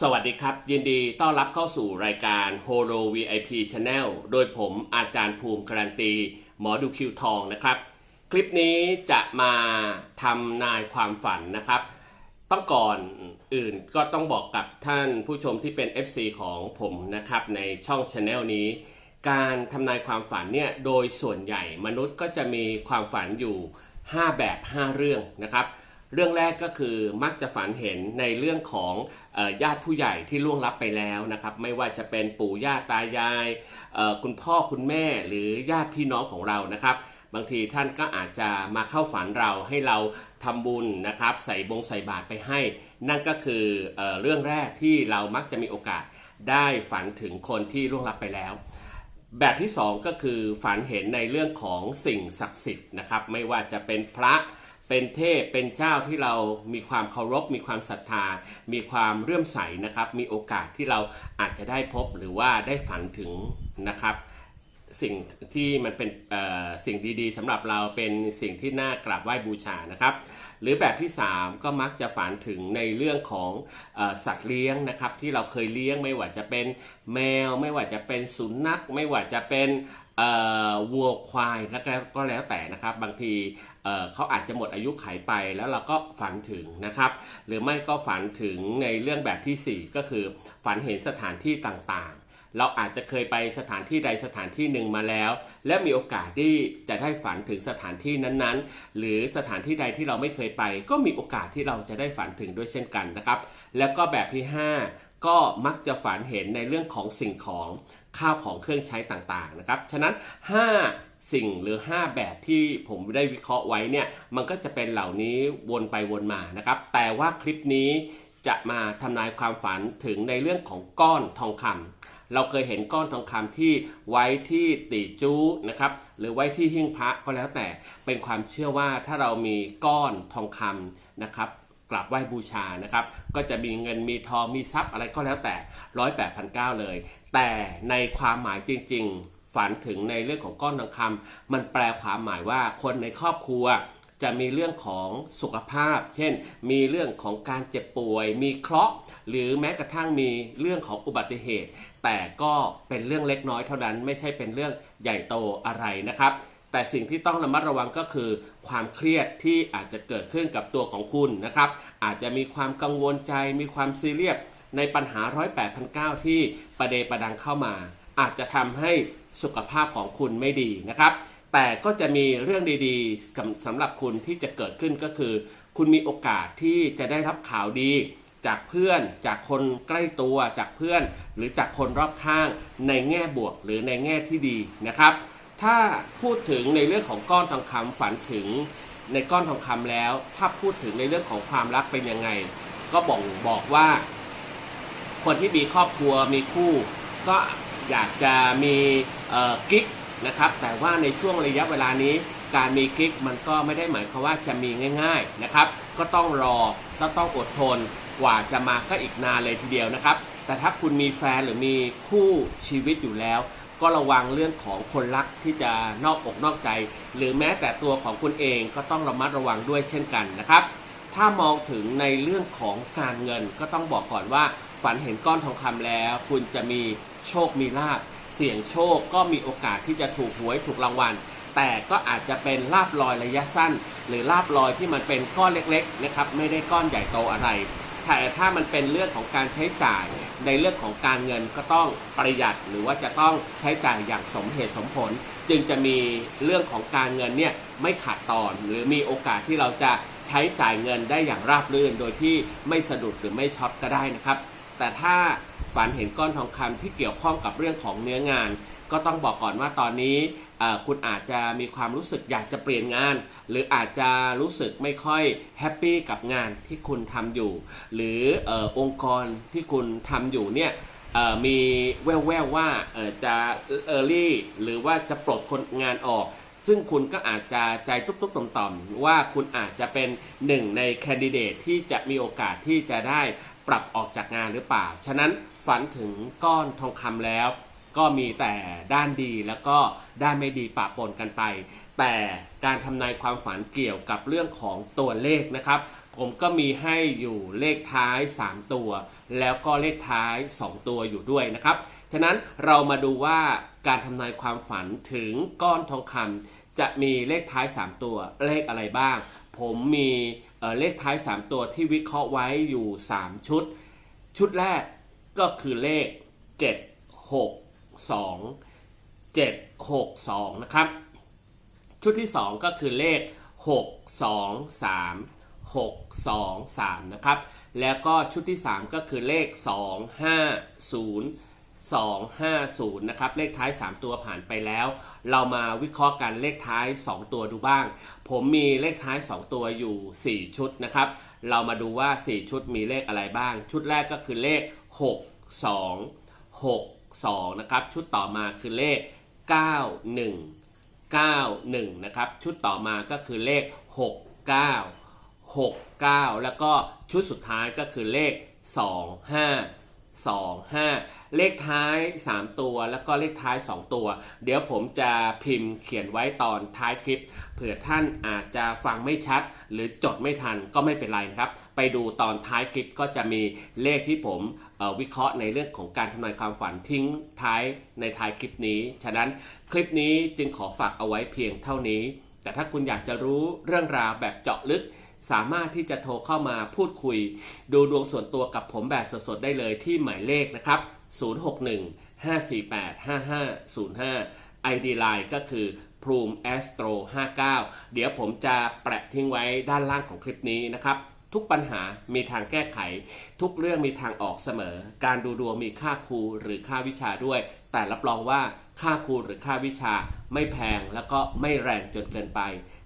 สวัสดีครับ ยินดีต้อนรับเข้าสู่รายการ Holo VIP Channel โดยผมอาจารย์ภูมิการันตี หมอดูคิวทองนะครับ คลิปนี้จะมาทำนายความฝันนะครับ ต้องก่อนอื่นก็ต้องบอกกับท่านผู้ชมที่เป็น FC ของผมนะครับในช่อง Channel นี้ การทำนายความฝันเนี่ยโดยส่วนใหญ่มนุษย์ก็จะมีความฝันอยู่ 5 แบบ 5 เรื่องนะครับ เรื่องแรกก็คือมักจะฝันเห็นในเรื่องของญาติผู้ใหญ่ที่ล่วงลับไปแล้วนะครับไม่ว่าจะเป็นปู่ย่าตายาย คุณพ่อคุณแม่หรือญาติพี่น้องของเรานะครับ บางทีท่านก็อาจจะมาเข้าฝันเราให้เราทำบุญนะครับ ใส่บงใส่บาตรไปให้ นั่นก็คือเอเรื่องแรกที่เรามักจะมีโอกาสได้ฝันถึงคนที่ล่วงลับไปแล้วแบบที่ 2 ก็คือฝันเห็นในเรื่องของสิ่งศักดิ์สิทธิ์นะครับ ไม่ว่าจะเป็นพระ เป็นเทพเป็นเจ้าที่เรามีความเคารพ มีความศรัทธา มีความเรื่อมใสนะครับ มีโอกาสที่เราอาจจะได้พบหรือว่าได้ฝันถึงนะครับ สิ่งที่มันเป็นสิ่งดีๆสำหรับเราเป็นสิ่งที่น่ากราบไหว้บูชานะครับ หรือแบบที่ 3 ก็มักจะฝันถึงในเรื่องของอสัตว์เลี้ยงนะครับที่เราเคยเลี้ยงไม่ว่าจะเป็นแมว ไม่ว่าจะเป็นสุนัข ไม่ว่าจะเป็นวัวควายแล้วก็ก็แล้วแต่นะครับ บางทีเเขาอาจจะหมดอายุไขไปแล้วเราก็ฝันถึงนะครับ หรือไม่ก็ฝันถึงในเรื่องแบบทีสี่4 ก็คือฝันเห็นสถานที่ต่าง เราอาจจะเคยไปสถานที่ใดสถานที่หนึ่งมาแล้ว และมีโอกาสที่จะได้ฝันถึงสถานที่นั้นๆ หรือสถานที่ใดที่เราไม่เคยไป ก็มีโอกาสที่เราจะได้ฝันถึงด้วยเช่นกันนะครับ แล้วก็แบบที่ 5 ก็มักจะฝันเห็นในเรื่องของสิ่งของข้าวของเครื่องใช้ต่างๆนะครับ ฉะนั้น 5สิ่งหรือ 5 แบบที่ผมได้วิเคราะห์ไว้เนี่ยมันก็จะเป็นเหล่านี้วนไปวนมานะครับ แต่ว่าคลิปนี้จะมาทำนายความฝันถึงในเรื่องของก้อนทองคำ เราเคยเห็นก้อนทองคำที่ไว้ที่ตีจู้นะครับ หรือไว้ที่หิ้งพระก็แล้วแต่เป็นความเชื่อว่าถ้าเรามีก้อนทองคำนะครับกราบไหว้บูชานะครับ ก็จะมีเงินมีทองมีทรัพย์อะไรก็แล้วแต่ร้อยแปดพันเก้าเลย แต่ในความหมายจริง ๆ ฝันถึงในเรื่องของก้อนทองคำมันแปลความหมายว่าคนในครอบครัว จะมีเรื่องของสุขภาพ เช่น มีเรื่องของการเจ็บป่วย มีเคราะห์ หรือแม้กระทั่งมีเรื่องของอุบัติเหตุ แต่ก็เป็นเรื่องเล็กน้อยเท่านั้น ไม่ใช่เป็นเรื่องใหญ่โตอะไรนะครับ แต่สิ่งที่ต้องระมัดระวังก็คือ ความเครียดที่อาจจะเกิดขึ้นกับตัวของคุณนะครับ อาจจะมีความกังวลใจ มีความซีเรียสในปัญหาร้อยแปดพันเก้าที่ประเดประดังเข้ามา อาจจะทำให้สุขภาพของคุณไม่ดีนะครับ แต่ก็จะมีเรื่องดีๆสำหรับคุณที่จะเกิดขึ้นก็คือ คุณมีโอกาสที่จะได้รับข่าวดี จากเพื่อนจากคนใกล้ตัวจากเพื่อน หรือจากคนรอบข้าง ในแง่บวกหรือในแง่ที่ดีนะครับ ถ้าพูดถึงในเรื่องของก้อนทองคำฝันถึงในก้อนทองคำแล้ว ถ้าพูดถึงในเรื่องของความรักเป็นยังไง ก็บอกบอกว่า คนที่มีครอบครัวมีคู่ ก็อยากจะมีกิ๊ก นะครับ แต่ว่าในช่วงระยะเวลานี้การมีกิ๊กมันก็ไม่ได้หมายความว่าจะมีง่าย ๆนะครับ ก็ต้องรอก็ต้องอดทนกว่าจะมาก็อีกนานเลยทีเดียวนะครับ แต่ถ้าคุณมีแฟนหรือมีคู่ชีวิตอยู่แล้ว ก็ระวังเรื่องของคนรักที่จะนอกอกนอกใจ หรือแม้แต่ตัวของคุณเองก็ต้องระมัดระวังด้วยเช่นกันนะครับ ถ้ามองถึงในเรื่องของการเงินก็ต้องบอกก่อนว่าฝันเห็นก้อนทองคำแล้ว คุณจะมีโชคมีลาภ เสี่ยงโชคก็มีโอกาสที่จะถูกหวยถูกรางวัล แต่ก็อาจจะเป็นลาบลอยระยะสั้น หรือลาบลอยที่มันเป็นก้อนเล็กๆนะครับไม่ได้ก้อนใหญ่โตอะไรแต่ถ้ามันเป็นเรื่องของการใช้จ่าย ในเรื่องของการเงินก็ต้องประหยัดหรือว่าจะต้องใช้จ่ายอย่างสมเหตุสมผล จึงจะมีเรื่องของการเงินเนี่ยไม่ขาดตอน หรือมีโอกาสที่เราจะใช้จ่ายเงินได้อย่างราบรื่น โดยที่ไม่สะดุดหรือไม่ช็อตก็ได้นะครับ แต่ถ้า ฝันเห็นก้อนทองคำที่เกี่ยวข้องกับเรื่องของเนื้องาน ก็ต้องบอกก่อนว่าตอนนี้คุณอาจจะมีความรู้สึกอยากจะเปลี่ยนงาน หรืออาจจะรู้สึกไม่ค่อยแฮปปี้กับงานที่คุณทำอยู่ หรือองค์กรที่คุณทำอยู่เนี่ยมีแว่วๆว่าเอ่อจะเออร์ลี่หรือว่าจะปลดคนงานออก ซึ่งคุณก็อาจจะใจตุ๊บๆต่อมๆว่าคุณอาจจะเป็นหนึ่งในแคนดิเดตที่จะมีโอกาสที่จะได้ปรับออกจากงานหรือเปล่า ฉะนั้น ฝันถึงก้อนทองคำแล้ว ก็มีแต่ด้านดีแล้วก็ด้านไม่ดีปะปนกันไป แต่การทำนายความฝันเกี่ยวกับเรื่องของตัวเลขนะครับ ผมก็มีให้อยู่เลขท้าย 3 ตัว แล้วก็เลขท้าย 2 ตัวอยู่ด้วยนะครับ ฉะนั้นเรามาดูว่าการทำนายความฝันถึงก้อนทองคำจะมีเลขท้าย 3 ตัวเลขอะไรบ้าง ผมมีเอ่อเลขท้าย 3 ตัวที่วิเคราะห์ไว้อยู่ 3 ชุด ชุดแรก ก็คือเลข 7 6 2 7 6 2 นะครับ ชุดที่ 2 ก็คือเลข 6 2 3 6 2 3 นะครับ แล้วก็ชุดที่ 3 ก็คือเลข 2 5 0 2 5 0 นะครับ เลขท้าย 3 ตัวผ่านไปแล้ว เรามาวิเคราะห์กันเลขท้าย 2 ตัวดูบ้าง ผมมีเลขท้าย 2 ตัวอยู่ 4 ชุดนะครับ เรามาดูว่า 4 ชุดมีเลขอะไรบ้าง ชุดแรกก็คือเลข 6 2 6 2 นะครับ ชุดต่อมาคือเลข 9 1 91 นะครับ ชุดต่อมาก็คือเลข 69 69 แล้วก็ชุดสุดท้ายก็คือเลข 25 25 เลขท้าย 3 ตัว แล้วก็เลขท้าย 2 ตัว เดี๋ยวผมจะพิมพ์เขียนไว้ตอนท้ายคลิป เผื่อท่านอาจจะฟังไม่ชัด หรือจดไม่ทันก็ไม่เป็นไรนะครับ ไปดูตอนท้ายคลิปก็จะมีเลขที่ผมวิเคราะห์ในเรื่องของการทำนายความฝันทิ้งท้ายในท้ายคลิปนี้ ฉะนั้นคลิปนี้จึงขอฝากเอาไว้เพียงเท่านี้ แต่ถ้าคุณอยากจะรู้เรื่องราวแบบเจาะลึก สามารถที่จะโทรเข้ามาพูดคุย ดูดวงส่วนตัวกับผมแบบสดๆได้เลยที่หมายเลขนะครับ 061 548 5505 ID Line ก็คือ p r u m Astro 59 เดี๋ยวผมจะแปะทิ้งไว้ด้านล่างของคลิปนี้นะครับ ทุกปัญหามีทางแก้ไข ทุกเรื่องมีทางออกเสมอ การดูดวงมีค่าครูหรือค่าวิชาด้วย แต่รับรองว่าค่าครูหรือค่าวิชาไม่แพงแล้วก็ไม่แรงจนเกินไป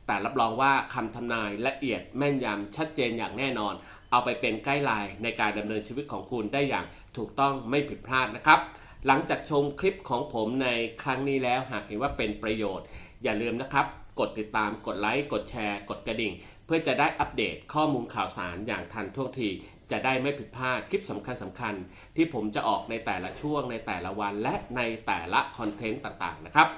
แต่รับรองว่าคำทำนายละเอียดแม่นยำชัดเจนอย่างแน่นอน เอาไปเป็นไกด์ไลน์ในการดำเนินชีวิตของคุณได้อย่างถูกต้องไม่ผิดพลาดนะครับ หลังจากชมคลิปของผมในครั้งนี้แล้วหากเห็นว่าเป็นประโยชน์ อย่าลืมนะครับ กดติดตามกดไลค์กดแชร์ กดกระดิ่ง เพื่อจะได้อัปเดตข้อมูลข่าวสารอย่างทันท่วงทีจะได้ไม่ผิดพลาดคลิปสำคัญสำคัญๆที่ผมจะออกในแต่ละช่วงในแต่ละวัน และในแต่ละคอนเทนต์ต่างๆนะครับ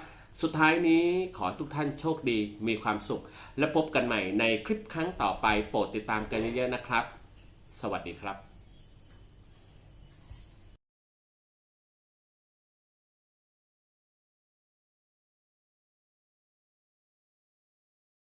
สุดท้ายนี้ขอทุกท่านโชคดีมีความสุข และพบกันใหม่ในคลิปครั้งต่อไปโปรดติดตามกันเยอะๆนะครับ สวัสดีครับ